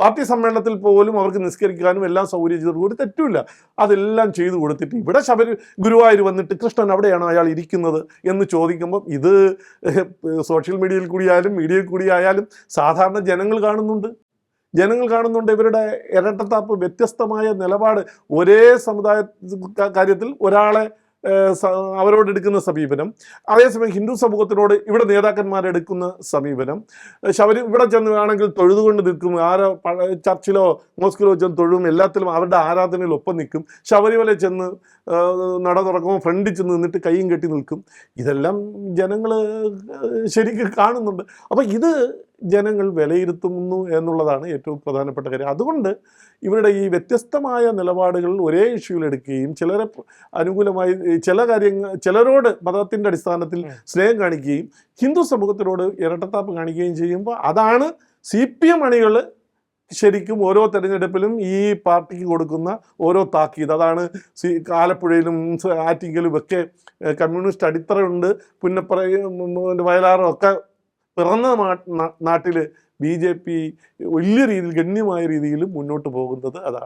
Party സമ്മേളനത്തിൽ പോലും അവർക്ക് നിസ്കരിക്കാനും എല്ലാം സൗകര്യം ചെയ്തു കൊടുത്ത് തെറ്റുമില്ല. അതെല്ലാം ചെയ്തു കൊടുത്തിട്ട് ഇവിടെ ശബരി ഗുരുവായൂർ വന്നിട്ട് കൃഷ്ണൻ അവിടെയാണ് അയാൾ ഇരിക്കുന്നത് എന്ന് ചോദിക്കുമ്പം ഇത് സോഷ്യൽ മീഡിയയിൽ കൂടിയായാലും മീഡിയയിൽ കൂടിയായാലും സാധാരണ ജനങ്ങൾ കാണുന്നുണ്ട്. ജനങ്ങൾ കാണുന്നുണ്ട്. ഇവരുടെ ഇരട്ടത്താപ്പ് വ്യത്യസ്തമായ നിലപാട്. ഒരേ സമുദായ കാര്യത്തിൽ ഒരാളെ അവരോട് എടുക്കുന്ന സമീപനം. അതേസമയം ഹിന്ദു സമൂഹത്തിനോട് ഇവിടെ നേതാക്കന്മാരെടുക്കുന്ന സമീപനം. ശബരി ഇവിടെ ചെന്ന് വേണമെങ്കിൽ തൊഴുതുകൊണ്ട് നിൽക്കും. ആരോ ചർച്ചിലോ മോസ്കിലോ ചെന്ന് തൊഴും. എല്ലാത്തിലും അവരുടെ ആരാധനയിൽ ഒപ്പം നിൽക്കും. ശബരിമല ചെന്ന് നട തുറക്കുമ്പോൾ ഫ്രണ്ടിൽ ചെന്ന് നിന്നിട്ട് കൈയും കെട്ടി നിൽക്കും. ഇതെല്ലാം ജനങ്ങൾ ശരിക്കും കാണുന്നുണ്ട്. അപ്പം ഇത് ജനങ്ങൾ വിലയിരുത്തുന്നു എന്നുള്ളതാണ് ഏറ്റവും പ്രധാനപ്പെട്ട കാര്യം. അതുകൊണ്ട് ഇവരുടെ ഈ വ്യത്യസ്തമായ നിലപാടുകൾ ഒരേ ഇഷ്യൂവിൽ എടുക്കുകയും ചിലരെ അനുകൂലമായി ചില കാര്യങ്ങൾ ചിലരോട് മതത്തിന്റെ അടിസ്ഥാനത്തിൽ സ്നേഹം കാണിക്കുകയും ഹിന്ദു സമൂഹത്തിനോട് ഇരട്ടത്താപ്പ് കാണിക്കുകയും ചെയ്യുമ്പോൾ അതാണ് സി പി എം അണികൾ ശരിക്കും ഓരോ തെരഞ്ഞെടുപ്പിലും ഈ പാർട്ടിക്ക് കൊടുക്കുന്ന ഓരോ താക്കീത്. അതാണ് സി ആലപ്പുഴയിലും ആറ്റിങ്കലും ഒക്കെ കമ്മ്യൂണിസ്റ്റ് അടിത്തറയുണ്ട് പുന്നപ്പറയും വയലാറും ഒക്കെ പിറന്ന നാട്ടിൽ ബി ജെ പി വലിയ രീതിയിൽ ഗണ്യമായ രീതിയിൽ മുന്നോട്ട് പോകുന്നത് അതാണ്.